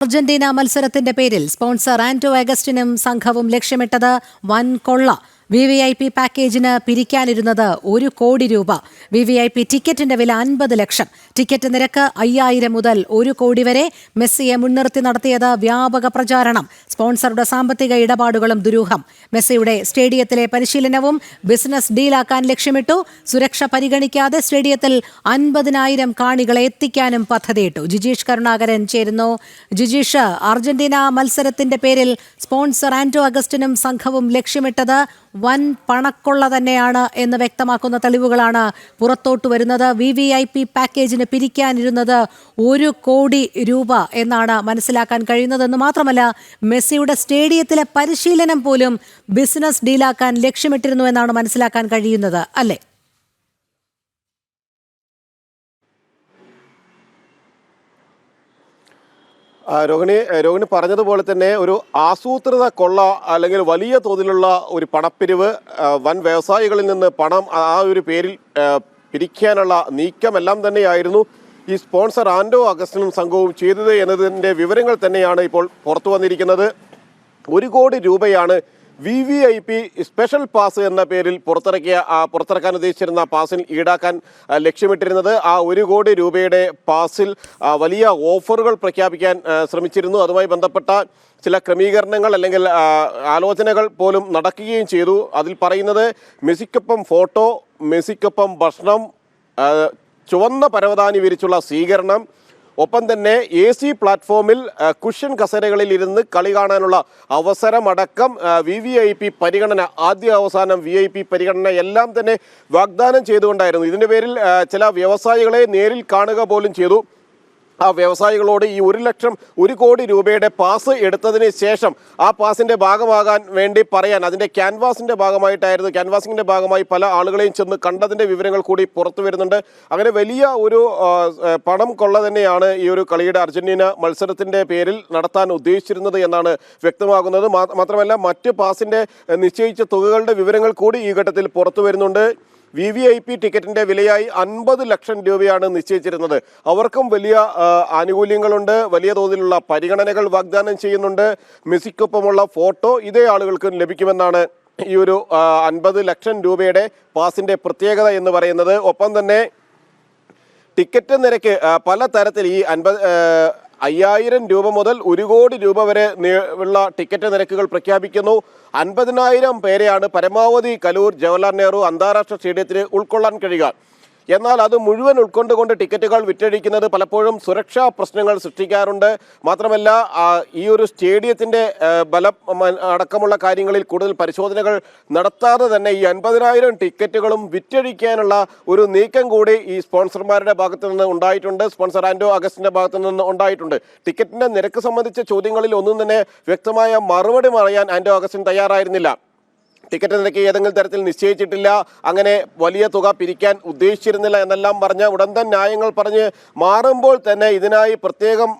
Argentina മത്സരത്തിന്റെ പേരിൽ sponsor Anto അഗസ്റ്റിനും സംഘവും ലക്ഷ്യമിട്ടത് വൻ കൊള്ള വി വി ഐ പി പാക്കേജിന് പിരിക്കാനിരുന്നത് ഒരു കോടി രൂപ. വി വി ഐ പി ടിക്കറ്റിന്റെ വില അൻപത് ലക്ഷം. ടിക്കറ്റ് നിരക്ക് അയ്യായിരം മുതൽ ഒരു കോടി വരെ മെസ്സിയെ മുൻനിർത്തി നടത്തിയത് വ്യാപക പ്രചാരണം. സ്പോൺസറുടെ സാമ്പത്തിക ഇടപാടുകളും ദുരൂഹം. മെസ്സിയുടെ സ്റ്റേഡിയത്തിലെ പരിശീലനവും ബിസിനസ് ഡീലാക്കാൻ ലക്ഷ്യമിട്ടു. സുരക്ഷ പരിഗണിക്കാതെ സ്റ്റേഡിയത്തിൽ അൻപതിനായിരം കാണികളെ എത്തിക്കാനും പദ്ധതിയിട്ടു. ജിജീഷ് കരുണാകരൻ ചേരുന്നു. ജിജീഷ് അർജന്റീന മത്സരത്തിന്റെ പേരിൽ സ്പോൺസർ ആന്റോ അഗസ്റ്റിനും സംഘവും ലക്ഷ്യമിട്ടത് വൻ പണക്കൊള്ള തന്നെയാണ് എന്ന് വ്യക്തമാക്കുന്ന തെളിവുകളാണ് പുറത്തോട്ട് വരുന്നത്. വി വി ഐ പി പാക്കേജിന് പിരിക്കാനിരുന്നത് ഒരു കോടി രൂപ എന്നാണ് മനസ്സിലാക്കാൻ കഴിയുന്നതെന്ന് മാത്രമല്ല മെസ്സിയുടെ സ്റ്റേഡിയത്തിലെ പരിശീലനം പോലും ബിസിനസ് ഡീലാക്കാൻ ലക്ഷ്യമിട്ടിരുന്നു എന്നാണ് മനസ്സിലാക്കാൻ കഴിയുന്നത് അല്ലേ? രോഹിണി രോഹിണി പറഞ്ഞതുപോലെ തന്നെ ഒരു ആസൂത്രിത കൊള്ള അല്ലെങ്കിൽ വലിയ തോതിലുള്ള ഒരു പണപ്പിരിവ് വൻ വ്യവസായികളിൽ നിന്ന് പണം ആ ഒരു പേരിൽ പിരിക്കാനുള്ള നീക്കമെല്ലാം തന്നെയായിരുന്നു ഈ സ്പോൺസർ ആൻഡോ അഗസ്റ്റിനും സംഘവും ചെയ്തത് എന്നതിന്റെ വിവരങ്ങൾ തന്നെയാണ് ഇപ്പോൾ പുറത്തു വന്നിരിക്കുന്നത്. ഒരു കോടി രൂപയാണ് V V I P special pass എന്ന പേരിൽ പുറത്തിറക്കിയ ആ, പുറത്തിറക്കാൻ ഉദ്ദേശിച്ചിരുന്ന പാസിൽ ഈടാക്കാൻ ലക്ഷ്യമിട്ടിരുന്നത് ആ ഒരു കോടി രൂപയുടെ പാസിൽ വലിയ ഓഫറുകൾ പ്രഖ്യാപിക്കാൻ ശ്രമിച്ചിരുന്നു. അതുമായി ബന്ധപ്പെട്ട ചില ക്രമീകരണങ്ങൾ അല്ലെങ്കിൽ ആലോചനകൾ പോലും നടക്കുകയും ചെയ്തു. അതിൽ പറയുന്നത് മെസ്സിക്കൊപ്പം ഫോട്ടോ മെസ്സിക്കൊപ്പം ഭക്ഷണം ചുവന്ന പരവതാനി വിരിച്ചുള്ള സ്വീകരണം ഒപ്പം തന്നെ എ സി പ്ലാറ്റ്ഫോമിൽ കുഷ്യൻ കസേരകളിൽ ഇരുന്ന് കളി കാണാനുള്ള അവസരമടക്കം വി വി ഐ പി പരിഗണന ആദ്യ അവസാനം വി ഐ പി പരിഗണന എല്ലാം തന്നെ വാഗ്ദാനം ചെയ്തുകൊണ്ടായിരുന്നു. ഇതിന്റെ പേരിൽ ചില വ്യവസായികളെ നേരിൽ കാണുക പോലും ചെയ്തു. ആ വ്യവസായികളോട് ഈ ഒരു ലക്ഷം ഒരു കോടി രൂപയുടെ പാസ് എടുത്തതിന് ശേഷം ആ പാസിന്റെ ഭാഗമാകാൻ വേണ്ടി പറയാൻ അതിന്റെ ക്യാൻവാസിന്റെ ഭാഗമായിട്ടായിരുന്നു ക്യാൻവാസിന്റെ ഭാഗമായി പല ആളുകളെയും ചെന്ന് കണ്ടതിന്റെ വിവരങ്ങൾ കൂടി പുറത്തു വരുന്നുണ്ട്. അങ്ങനെ വലിയ ഒരു പണം കൊള്ള തന്നെയാണ് ഈ ഒരു കളിയുടെ അർജന്റീന മത്സരത്തിന്റെ പേരിൽ നടത്താൻ ഉദ്ദേശിച്ചിരുന്നത് എന്നാണ് വ്യക്തമാകുന്നത്. മാത്രമല്ല മറ്റ് പാസിന്റെ നിശ്ചയിച്ച തുകകളുടെ വിവരങ്ങൾ കൂടി ഈ ഘട്ടത്തിൽ പുറത്തു വരുന്നുണ്ട്. വി വി ഐ പി ടിക്കറ്റിന്റെ വിലയായി അൻപത് ലക്ഷം രൂപയാണ് നിശ്ചയിച്ചിരുന്നത്. അവർക്കും വലിയ ആനുകൂല്യങ്ങളുണ്ട്. വലിയ തോതിലുള്ള പരിഗണനകൾ വാഗ്ദാനം ചെയ്യുന്നുണ്ട്. മെസ്സിക്കൊപ്പമുള്ള ഫോട്ടോ ഇതേ ആളുകൾക്കും ലഭിക്കുമെന്നാണ് ഈ ഒരു അൻപത് ലക്ഷം രൂപയുടെ പാസിന്റെ പ്രത്യേകത എന്ന് പറയുന്നത്. ഒപ്പം തന്നെ ടിക്കറ്റ് നിരക്ക് പല തരത്തിൽ ഈ അൻപത് അയ്യായിരം രൂപ മുതൽ ഒരു കോടി രൂപ വരെ ഉള്ള ടിക്കറ്റ് നിരക്കുകൾ പ്രഖ്യാപിക്കുന്നു. അൻപതിനായിരം പേരെയാണ് പരമാവധി കലൂർ ജവഹർലാൽ നെഹ്റു അന്താരാഷ്ട്ര സ്റ്റേഡിയത്തിന് ഉൾക്കൊള്ളാൻ കഴിയുക. എന്നാൽ അത് മുഴുവൻ ഉൾക്കൊണ്ടുകൊണ്ട് ടിക്കറ്റുകൾ വിറ്റഴിക്കുന്നത് പലപ്പോഴും സുരക്ഷാ പ്രശ്നങ്ങൾ സൃഷ്ടിക്കാറുണ്ട്. മാത്രമല്ല ഈ ഒരു സ്റ്റേഡിയത്തിന്റെ ബലം അടക്കമുള്ള കാര്യങ്ങളിൽ കൂടുതൽ പരിശോധനകൾ നടത്താതെ തന്നെ ഈ അൻപതിനായിരം ടിക്കറ്റുകളും വിറ്റഴിക്കാനുള്ള ഒരു നീക്കം കൂടി ഈ സ്പോൺസർമാരുടെ ഭാഗത്തു നിന്ന് ഉണ്ടായിട്ടുണ്ട്. സ്പോൺസർ ആൻഡോ അഗസ്റ്റിന്റെ ഭാഗത്തു നിന്ന് ഉണ്ടായിട്ടുണ്ട്. ടിക്കറ്റിന്റെ നിരക്ക് സംബന്ധിച്ച ചോദ്യങ്ങളിൽ ഒന്നും തന്നെ വ്യക്തമായ മറുപടി പറയാൻ ആൻഡോ അഗസ്റ്റിൻ തയ്യാറായിരുന്നില്ല. ടിക്കറ്റ് നിരക്ക് ഏതെങ്കിലും തരത്തിൽ നിശ്ചയിച്ചിട്ടില്ല. അങ്ങനെ വലിയ തുക പിരിക്കാൻ ഉദ്ദേശിച്ചിരുന്നില്ല എന്നെല്ലാം പറഞ്ഞ് ഉടൻ തന്നെ ന്യായങ്ങൾ പറഞ്ഞ് മാറുമ്പോൾ തന്നെ ഇതിനായി പ്രത്യേകം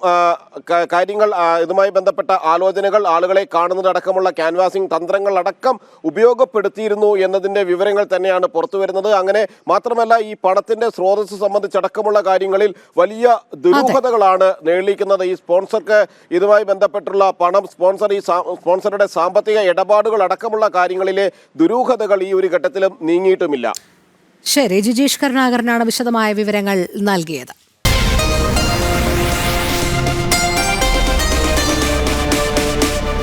കാര്യങ്ങൾ ഇതുമായി ബന്ധപ്പെട്ട ആലോചനകൾ ആളുകളെ കാണുന്നതടക്കമുള്ള ക്യാൻവാസിംഗ് തന്ത്രങ്ങൾ അടക്കം ഉപയോഗപ്പെടുത്തിയിരുന്നു എന്നതിന്റെ വിവരങ്ങൾ തന്നെയാണ് പുറത്തു വരുന്നത്. അങ്ങനെ മാത്രമല്ല ഈ പണത്തിന്റെ സ്രോതസ് സംബന്ധിച്ചടക്കമുള്ള കാര്യങ്ങളിൽ വലിയ ദുരൂഹതകളാണ് നേളിക്കുന്നത് ഈ സ്പോൺസർക്ക് ഇതുമായി ബന്ധപ്പെട്ടുള്ള പണം സ്പോൺസർ ഈ സ്പോൺസറുടെ സാമ്പത്തിക ഇടപാടുകൾ അടക്കമുള്ള കാര്യങ്ങളിലെ ദുരൂഹതകൾ ഈ ഒരു ഘട്ടത്തിലും നീങ്ങിയിട്ടുമില്ല. ശരി ജിജീഷ് കരുണാകരനാണ് വിശദമായ വിവരങ്ങൾ നൽകിയത്.